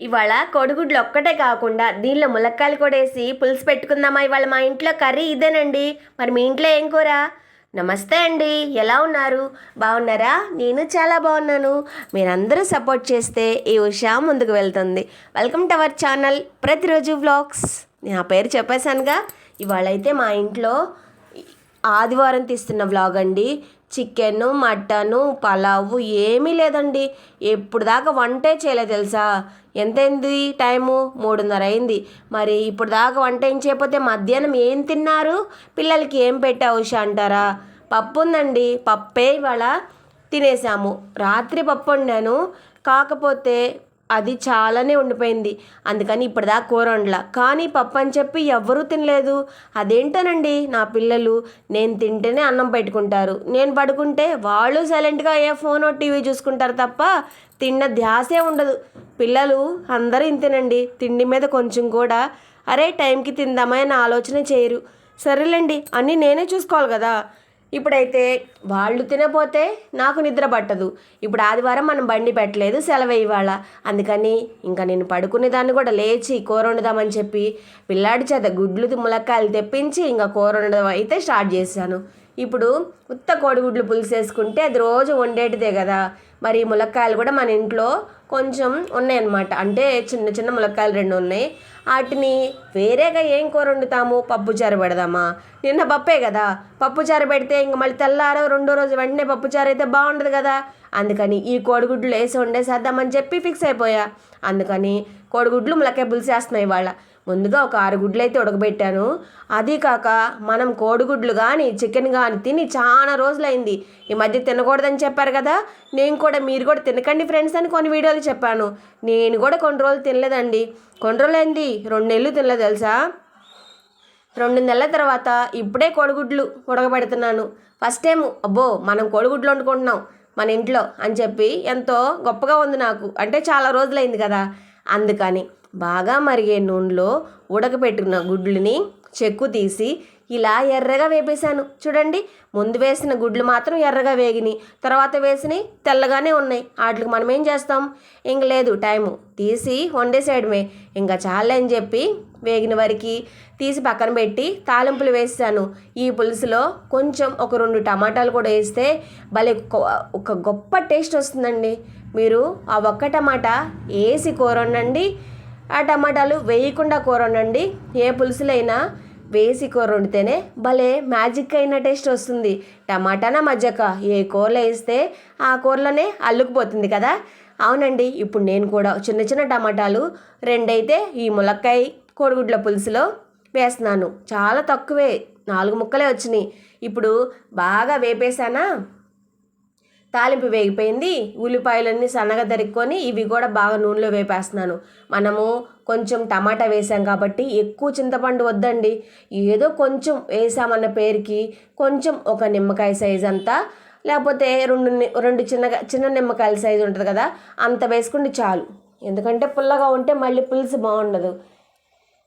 ఇవాళ కోడిగుడ్లు ఒక్కటే కాకుండా దీనిలో ములక్కాయలు కూడా వేసి పులుసు పెట్టుకుందామా ఇవాళ మా ఇంట్లో కర్రీ ఇదేనండి. మరి మీ ఇంట్లో ఏం కూర? నమస్తే అండి. ఎలా ఉన్నారు? బాగున్నారా? నేను చాలా బాగున్నాను. మీరందరూ సపోర్ట్ చేస్తే ఈ ఉషా ముందుకు వెళ్తుంది. వెల్కమ్ టు అవర్ ఛానల్ ప్రతిరోజు వ్లాగ్స్. నా పేరు చెప్పేశానుగా. ఇవాళైతే మా ఇంట్లో ఆదివారం తీస్తున్న వ్లాగ్ అండి. చికెను మటను పలావు ఏమీ లేదండి. ఎప్పుడు దాకా వంటే చేయలేదు తెలుసా? ఎంతైంది టైము? మూడున్నర అయింది మరి ఇప్పుడు దాకా వంట ఏం చేయకపోతే మధ్యాహ్నం ఏం తిన్నారు? పిల్లలకి ఏం పెట్టావు ఉషా అంటారా? పప్పు ఉందండి పప్పే ఇవాళ తినేసాము. రాత్రి పప్పు వండాను. కాకపోతే అది చాలానే ఉండిపోయింది. అందుకని ఇప్పటిదాకా కూర వండలా. కానీ పప్పు అని చెప్పి ఎవ్వరూ తినలేదు. అదేంటోనండి? నా పిల్లలు నేను తింటేనే అన్నం పెట్టుకుంటారు. నేను పడుకుంటే వాళ్ళు సైలెంట్గా ఏ ఫోనో టీవీ చూసుకుంటారు తప్ప తిన్న ధ్యాసే ఉండదు. పిల్లలు అందరూ ఇంతేనండి. తిండి మీద కొంచెం కూడా అరే టైంకి తిందామా ఆలోచన చేయరు. సరేలేండి అన్నీ నేనే చూసుకోవాలి కదా. ఇప్పుడైతే వాళ్ళు తినపోతే నాకు నిద్ర పట్టదు. ఇప్పుడు ఆదివారం మనం బండి పెట్టలేదు సెలవు ఇవాళ అందుకని ఇంకా నేను పడుకునే దాన్ని కూడా లేచి కూర వండుదామని చెప్పి పిల్లాడి చేత గుడ్లు ములక్కాయలు తెప్పించి ఇంకా కూర వండడం అయితే స్టార్ట్ చేశాను. ఇప్పుడు ఉత్త కోడిగుడ్లు పులుసు వేసుకుంటే అది రోజు వండేటిదే కదా. మరి ములక్కాయలు కూడా మన ఇంట్లో కొంచెం ఉన్నాయన్నమాట. అంటే చిన్న చిన్న ములక్కాయలు రెండు ఉన్నాయి. వాటిని వేరేగా ఏం కూర వండుతాము? పప్పుచారు పెడదామా? నిన్న పప్పే కదా. పప్పుచారు పెడితే ఇంక మళ్ళీ తెల్లారో రెండో రోజు వెంటనే పప్పుచారు అయితే బాగుండదు కదా. అందుకని ఈ కోడిగుడ్లు వేసి వండేసేద్దామని చెప్పి ఫిక్స్ అయిపోయా. అందుకని కోడిగుడ్లు ములక్కాయ పులుసు వేస్తున్నాయి ఇవాళ. ముందుగా ఒక ఆరు గుడ్లు అయితే ఉడకబెట్టాను. అది కాక మనం కోడిగుడ్లు కానీ చికెన్ కానీ తిని చాలా రోజులైంది. ఈ మధ్య తినకూడదని చెప్పారు కదా? నేను కూడా మీరు కూడా తినకండి ఫ్రెండ్స్ అని కొన్ని వీడియోలు చెప్పాను. నేను కూడా కొన్ని రోజులు తినలేదండి. కొన్ని రోజులు అయింది. రెండు నెలలు తినలేదు తెలుసా? రెండు నెలల తర్వాత ఇప్పుడే కోడిగుడ్లు ఉడకబెడుతున్నాను. ఫస్ట్ టైం అబ్బో మనం కోడిగుడ్లు వండుకుంటున్నాం మన ఇంట్లో అని చెప్పి ఎంతో గొప్పగా ఉంది నాకు. అంటే చాలా రోజులైంది కదా? అందుకని. బాగా మరిగే నూనెలో ఉడకపెట్టిన గుడ్లని చెక్కు తీసి ఇలా ఎర్రగా వేపేశాను. చూడండి ముందు వేసిన గుడ్లు మాత్రం ఎర్రగా వేగినాయి. తర్వాత వేసినవి తెల్లగానే ఉన్నాయి. వాటికి మనం ఏం చేస్తాం? ఇంక లేదు టైము. తీసి వండేసేయడమే. ఇంకా చాలని చెప్పి వేగిన వరకు తీసి పక్కన పెట్టి తాలింపులు వేసాను. ఈ పులుసులో కొంచెం ఒక రెండు టమాటాలు కూడా వేస్తే భలే ఒక గొప్ప టేస్ట్ వస్తుందండి. మీరు ఆ ఒక్క టమాటా వేసి కూర వండండి. ఆ టమాటాలు వేయకుండా కూర వండండి. ఏ పులుసులైనా వేసి కూర వండితేనే భలే మ్యాజిక్ అయిన టేస్ట్ వస్తుంది. టమాటానా మజ్జక ఏ కూరలో వేస్తే ఆ కూరలోనే అల్లుకుపోతుంది కదా? అవునండి ఇప్పుడు నేను కూడా చిన్న చిన్న టమాటాలు రెండైతే ఈ ములక్కాయ కోడిగుడ్ల పులుసులో వేస్తున్నాను. చాలా తక్కువే నాలుగు ముక్కలే వచ్చినాయి. ఇప్పుడు బాగా వేపేసానా తాలింపు వేగిపోయింది. ఉల్లిపాయలన్నీ సన్నగా దరుక్కొని ఇవి కూడా బాగా నూనెలో వేపేస్తున్నాను. మనము కొంచెం టమాటా వేసాం కాబట్టి ఎక్కువ చింతపండు వద్దండి. ఏదో కొంచెం వేసామన్న పేరుకి కొంచెం ఒక నిమ్మకాయ సైజ్ అంతా లేకపోతే రెండు రెండు చిన్నగా చిన్న నిమ్మకాయల సైజు ఉంటుంది కదా అంత వేసుకుంటే చాలు. ఎందుకంటే పుల్లగా ఉంటే మళ్ళీ పులుసు బాగుండదు.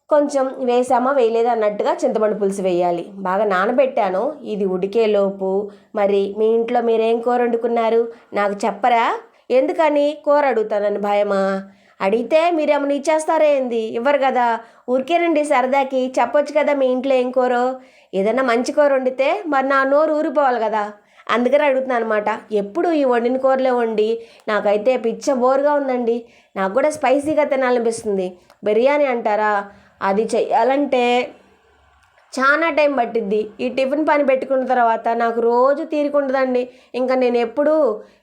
కొంచెం వేసామా వేయలేదా అన్నట్టుగా చింతపండు పులుసు వేయాలి. బాగా నానబెట్టాను. ఇది ఉడికేలోపు మరి మీ ఇంట్లో మీరేం కూర వండుకున్నారు? నాకు చెప్పరా? ఎందుకని కూర అడుగుతానని భయమా? అడిగితే మీరేమన్నా ఇచ్చేస్తారా ఏంది? ఇవ్వరు కదా. ఊరికేనండి సరదాకి. చెప్పొచ్చు కదా మీ ఇంట్లో ఏం కూరో? ఏదైనా మంచి కూర వండితే మరి నా నోరు ఊరిపోవాలి కదా. అందుకని అడుగుతున్నాను అనమాట ఎప్పుడు ఈ వండిన కూరలే వండి నాకైతే పిచ్చ బోరుగా ఉందండి. నాకు కూడా స్పైసీగా తినాలనిపిస్తుంది. బిర్యానీ అంటారా? అది చెయ్యాలంటే చాలా టైం పట్టిద్ది. ఈ టిఫిన్ పని పెట్టుకున్న తర్వాత నాకు రోజు తీరుకుంటుందండి ఇంకా నేను ఎప్పుడు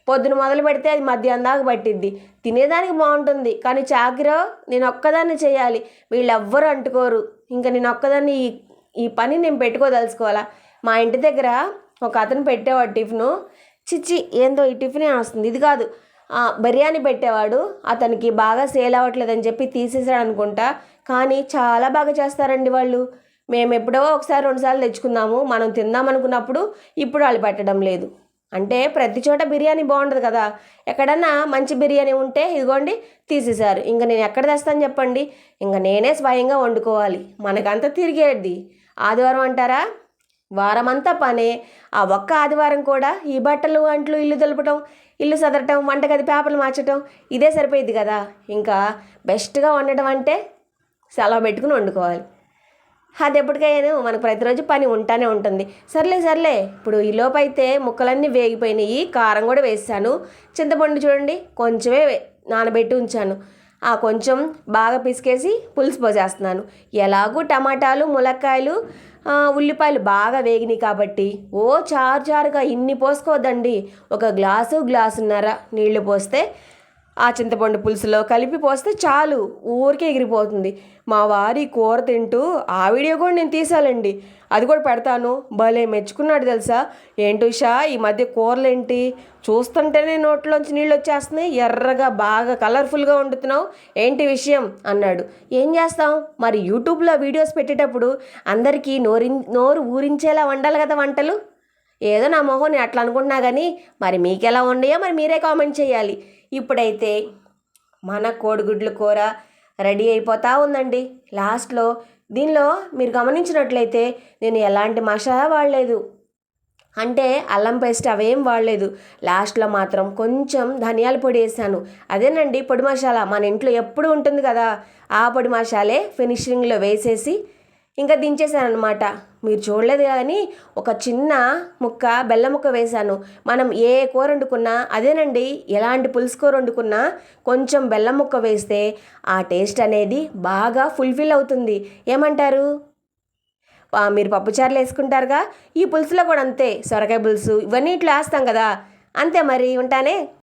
పొద్దున మొదలు పెడితే అది మధ్యాహ్నం దాకా పట్టిద్ది. తినేదానికి బాగుంటుంది. కానీ చాకిరో నేను ఒక్కదాన్ని చేయాలి వీళ్ళు ఎవ్వరు అంటుకోరు. ఇంకా నేను ఒక్కదాన్ని ఈ ఈ పని నేను పెట్టుకోదలుచుకోవాలా? మా ఇంటి దగ్గర ఒక అతను పెట్టేవాడు టిఫిను. చిచ్చి ఏందో ఈ టిఫినే వస్తుంది. ఇది కాదు. బిర్యానీ పెట్టేవాడు. అతనికి బాగా సేల్ అవ్వట్లేదని చెప్పి తీసేసాడు అనుకుంటా. కానీ చాలా బాగా చేస్తారండి వాళ్ళు. మేము ఎప్పుడో ఒకసారి రెండుసార్లు తెచ్చుకున్నాము. మనం తిందాం అనుకున్నప్పుడు ఇప్పుడు వాళ్ళు పెట్టడం లేదు. అంటే ప్రతి చోట బిర్యానీ బాగుంటుంది కదా. ఎక్కడన్నా మంచి బిర్యానీ ఉంటే ఇదిగోండి తీసేశారు. ఇంకా నేను ఎక్కడ తెస్తాను చెప్పండి? ఇంకా నేనే స్వయంగా వండుకోవాలి. మనకంతా తిరిగేది. ఆదివారం అంటారా? వారమంతా పనే. ఆ ఒక్క ఆదివారం కూడా ఈ బట్టలు అంట్లు ఇల్లు దులపటం ఇల్లు సదరటం వంటగది పేపర్లు మార్చటం ఇదే సరిపోయింది కదా. ఇంకా బెస్ట్గా వండటం అంటే సెలవు పెట్టుకుని వండుకోవాలి. అది ఎప్పటికైనా మనకు ప్రతిరోజు పని ఉంటానే ఉంటుంది. సర్లే సర్లే ఇప్పుడు ఈ లోపైతే ముక్కలన్నీ వేగిపోయినాయి. కారం కూడా వేసాను. చింతపండు చూడండి కొంచెమే నానబెట్టి ఉంచాను. ఆ కొంచెం బాగా పిసికేసి పులుసు పోసేస్తున్నాను. ఎలాగూ టమాటాలు ములక్కాయలు ఉల్లిపాయలు బాగా వేగినాయి కాబట్టి ఓ చారు చారుగా ఇన్ని పోసుకోవద్దండి. ఒక గ్లాసు గ్లాసున్నర నీళ్ళు పోస్తే ఆ చింతపండు పులుసులో కలిపి పోస్తే చాలు ఊరికే ఎగిరిపోతుంది. మా వారి కూర తింటూ ఆ వీడియో కూడా నేను తీసాలండి అది కూడా పెడతాను. భలే మెచ్చుకున్నాడు తెలుసా? ఏంటి ఉషా ఈ మధ్య కూరలేంటి? చూస్తుంటేనే నోట్లోంచి నీళ్ళు వచ్చేస్తున్నాయి ఎర్రగా బాగా కలర్ఫుల్గా వండుతున్నావు. ఏంటి విషయం? అన్నాడు. ఏం చేస్తాం? మరి యూట్యూబ్లో వీడియోస్ పెట్టేటప్పుడు అందరికీ నోరి నోరు ఊరించేలా వండాలి కదా వంటలు? ఏదో నా మొహం నేను అట్లా అనుకుంటున్నా కానీ మరి మీకు ఎలా ఉన్నాయో మరి మీరే కామెంట్ చేయాలి. ఇప్పుడైతే మన కోడిగుడ్ల కూర రెడీ అయిపోతూ ఉందండి. లాస్ట్లో దీనిలో మీరు గమనించినట్లయితే నేను ఎలాంటి మసాలా వాడలేదు. అంటే అల్లం పేస్ట్ అవేం వాడలేదు. లాస్ట్లో మాత్రం కొంచెం ధనియాల పొడి వేసాను. అదేనండి పొడి మసాలా. మన ఇంట్లో ఎప్పుడు ఉంటుంది కదా ఆ పొడి మసాలే ఫినిషింగ్లో వేసేసి ఇంకా దించేసాను అనమాట మీరు చూడలేదు కానీ ఒక చిన్న ముక్క బెల్లం ముక్క వేశాను. మనం ఏ కూర వండుకున్నా అదేనండి ఎలాంటి పులుసు కూర వండుకున్నా కొంచెం బెల్లం ముక్క వేస్తే ఆ టేస్ట్ అనేది బాగా ఫుల్ఫిల్ అవుతుంది. ఏమంటారు? మీరు పప్పుచారులు వేసుకుంటారుగా? ఈ పులుసులో కూడా అంతే. సొరకాయ పులుసు ఇవన్నీ ఇట్లా వేస్తాం కదా. అంతే మరి ఉంటానే?